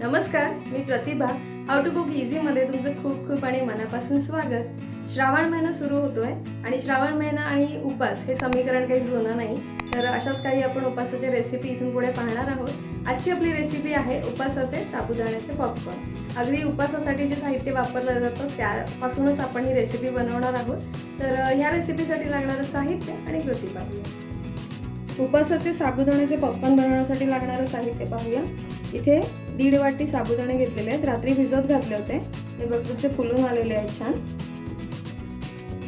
नमस्कार मी Pratibha. How to cook इझीमध्ये तुमचं खूप खूप आणि मनापासून स्वागत. श्रावण महिना सुरू होतोय आणि श्रावण महिना आणि उपास हे समीकरण काही जुनं नाही. तर अशाच काही आपण उपासाच्या रेसिपी इथून पुढे पाहणार आहोत. आजची आपली रेसिपी आहे उपासाचे साबुदाण्याचे पॉपकॉर्न अगदी उपासासाठी जे साहित्य वापरलं जातं त्यापासूनच आपण ही रेसिपी बनवणार आहोत. तर ह्या रेसिपीसाठी लागणारं साहित्य आणि कृती पाहूया. उपासाचे साबुदाण्याचे पॉपकॉर्न बनवण्यासाठी लागणारं साहित्य पाहूया. इथे दीड वाटी साबुदाणे घेतलेले आहेत. रात्री भिजत घातले होते. हे बघ जसे फुलून आलेले आहेत छान.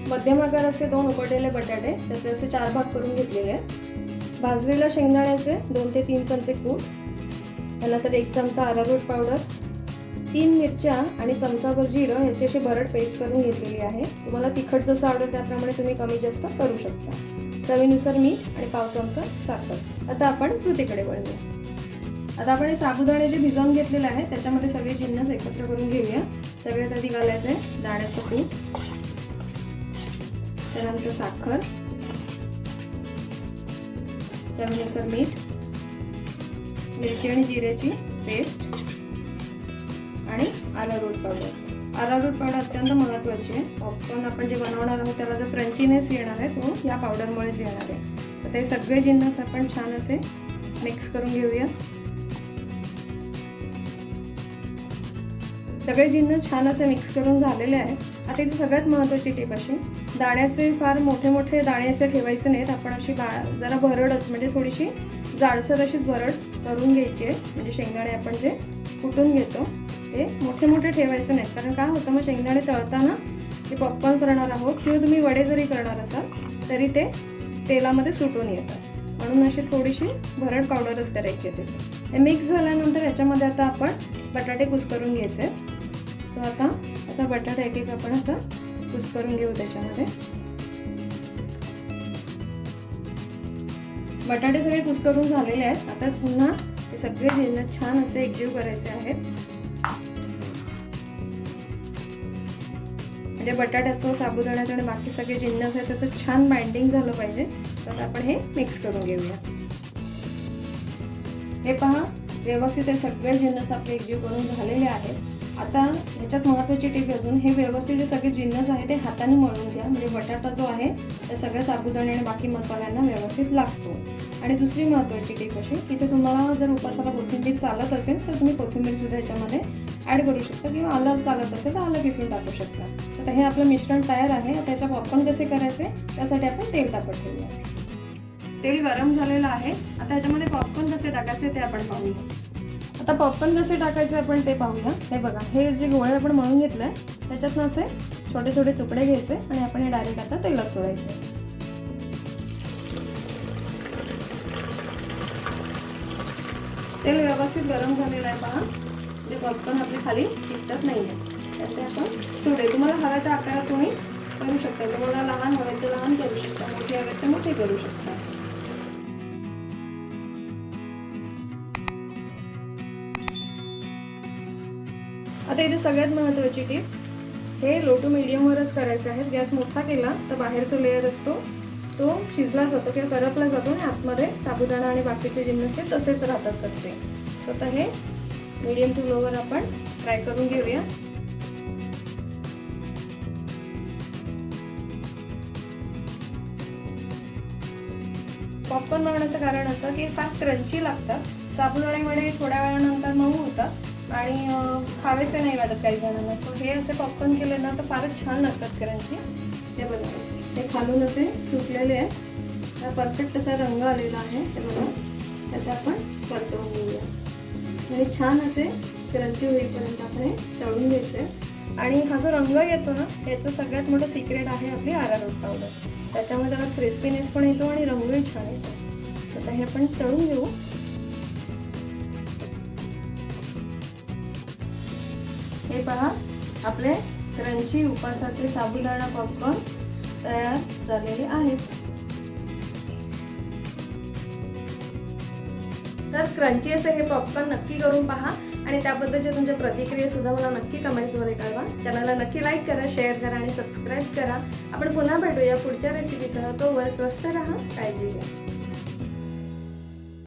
मध्यम आकाराचे दोन उकडलेले बटाटे त्याचे असे चार भाग करून घेतलेले आहेत. भाजलेल्या शेंगदाण्याचे दोन ते तीन चमचे कूट त्यानंतर एक चमचा अरारोट पावडर तीन मिरच्या आणि चमचाभर जिरं ह्याची अशी भरड पेस्ट करून घेतलेली आहे. तुम्हाला तिखट जसं आवडेल त्याप्रमाणे तुम्ही कमी जास्त करू शकता. चवीनुसार मीठ आणि पाव चमचा साखर. आता आपण कृतीकडे वळूया. आता आपण हे साबुदाणे जे भिजवून घेतलेले आहे त्याच्यामध्ये सगळे जिन्नस एकत्र करून घेऊया. सगळ्यात आधी घालायचं आहे दाण्याचं पीठ त्यानंतर साखर चवीनुसार मीठ मिरची आणि जिऱ्याची पेस्ट आणि अरारोट पावडर. अरारोट पावडर अत्यंत महत्त्वाची आहे. पॉपकॉर्न आपण जे बनवणार आहोत त्याला जो क्रंचीनेस येणार आहे तो या पावडरमुळेच येणार आहे. तर ते सगळे जिन्नस आपण छान असे मिक्स करून घेऊया. सगळे जिन्नस छान असे मिक्स करून झालेले आहे आता इथे सगळ्यात महत्त्वाची टीप अशी दाण्याचे फार मोठे मोठे दाणे असे ठेवायचे नाहीत. आपण अशी बा जरा भरडच म्हणजे थोडीशी जाडसर अशीच भरड करून घ्यायची आहे. म्हणजे शेंगदाणे आपण जे कुटून घेतो ते मोठे मोठे ठेवायचे नाहीत. कारण काय होतं मग शेंगदाणे तळताना ते पॉपकॉर्न करणार आहोत किंवा तुम्ही वडे जरी करणार असाल तरी ते तेलामध्ये सुटून येतात. म्हणून अशी थोडीशी भरड पावडरच करायची आहे त्याची. मिक्स झाल्यानंतर याच्यामध्ये आता आपण बटाटे कुस्करून घ्यायचे. सो आता असा बटाटा एक एक आपण असा कुस्करून घेऊ त्याच्यामध्ये. बटाटे सगळे कुस्करून झालेले आहेत. आता पुन्हा हे सगळे जिन्ह छान असे एकजीव करायचे आहेत. म्हणजे बटाट्याचं साबुदाण्याचं आणि बाकी सगळे जिन्नस आहेत त्याचं छान बाइंडिंग झालं पाहिजे. तर आपण हे मिक्स करून घेऊया. हे पहा व्यवस्थित हे सगळे जिन्नस आपले एकजीव करून झालेले आहेत. आता ह्याच्यात महत्त्वाची टीप अजून. हे व्यवस्थित जे सगळे जिन्नस आहे ते हाताने मळून घ्या. म्हणजे बटाटा जो आहे त्या सगळ्या साबुदाणे आणि बाकी मसाल्यांना व्यवस्थित लागतो. आणि दुसरी महत्त्वाची टीप अशी की ते तुम्हाला जर उपासाला कोथिंबीर चालत असेल तर तुम्ही कोथिंबीर सुद्धा ह्याच्यामध्ये ॲड करू शकता. किंवा आलं चालत असेल तर आलं किसून टाकू शकता. आता हे आपलं मिश्रण तयार आहे. त्याचा पॉपकॉर्न कसे करायचे त्यासाठी आपण तेल तापत ठेवूया. तेल गरम झालेलं आहे. आता ह्याच्यामध्ये पॉपकॉर्न कसे टाकायचे ते आपण पाहूया. आता पॉपकॉर्न कसे टाकायचे आपण ते पाहूया. हे बघा हे जे गोळे आपण मळून घेतलं आहे त्याच्यातनं असे छोटे छोटे तुकडे घ्यायचे आणि आपण हे डायरेक्ट आता तेलात सोडायचे. तेल व्यवस्थित गरम झालेलं आहे पहा. ते पॉपकॉर्न आपले खाली चिकटत नाही आहे त्याचे आपण सोडे. तुम्हाला हव्या त्या आकारात तुम्ही करू शकता. तुम्हाला लहान हवे तर लहान करू शकता. मोठे हवे तर मोठे करू शकता. आता इथे सगळ्यात महत्त्वाची टीप हे लो टू मिडियमवरच करायचं आहे गॅस मोठा केला तर बाहेरचा लेअर असतो. तो शिजला जातो किंवा करपला जातो आणि आतमध्ये साबुदाणा आणि बाकीचे जिन्नस ते तसेच राहतात कच्चे. सो आता हे मीडियम टू लोवर आपण फ्राय करून घेऊया. पॉपकॉर्न बनवण्याचं कारण असं की फार क्रंची लागतात. साबुदाण्यामध्ये थोड्या वेळानंतर मऊ होतात आणि खावेसे नाही वाटत काही जणांना. सो हे असे पॉपकॉर्न केले ना तर फारच छान लागतात क्रंची ते बघा. हे खालून असे सुटलेले आहे परफेक्ट असा रंग आलेला आहे. ते बघा. त्याचा आपण परतवून घेऊया. आणि छान असे क्रंची होईपर्यंत आपण हे तळून घ्यायचे. आणि हा जो रंग येतो ना याचं सगळ्यात मोठं सिक्रेट आहे आपली आरारोट पावडर त्याच्यामध्ये त्याला क्रिस्पीनेस पण येतो आणि रंगही छान येतो. आता हे आपण तळून घेऊ. हे पहा आपले क्रंची उपासाचे साबुदाणा पॉपकॉर्न तयार झालेले आहेत. तर क्रंची असे हे पॉपकॉर्न नक्की करून पहा आणि त्याबद्दलच्या तुमच्या प्रतिक्रिया सुद्धा मला नक्की कमेंट्समध्ये कळवा. चॅनलला नक्की लाईक करा शेअर करा आणि सबस्क्राईब करा. आपण पुन्हा भेटूया पुढच्या रेसिपीसह तोवर स्वस्त राहा. काळजी घ्या.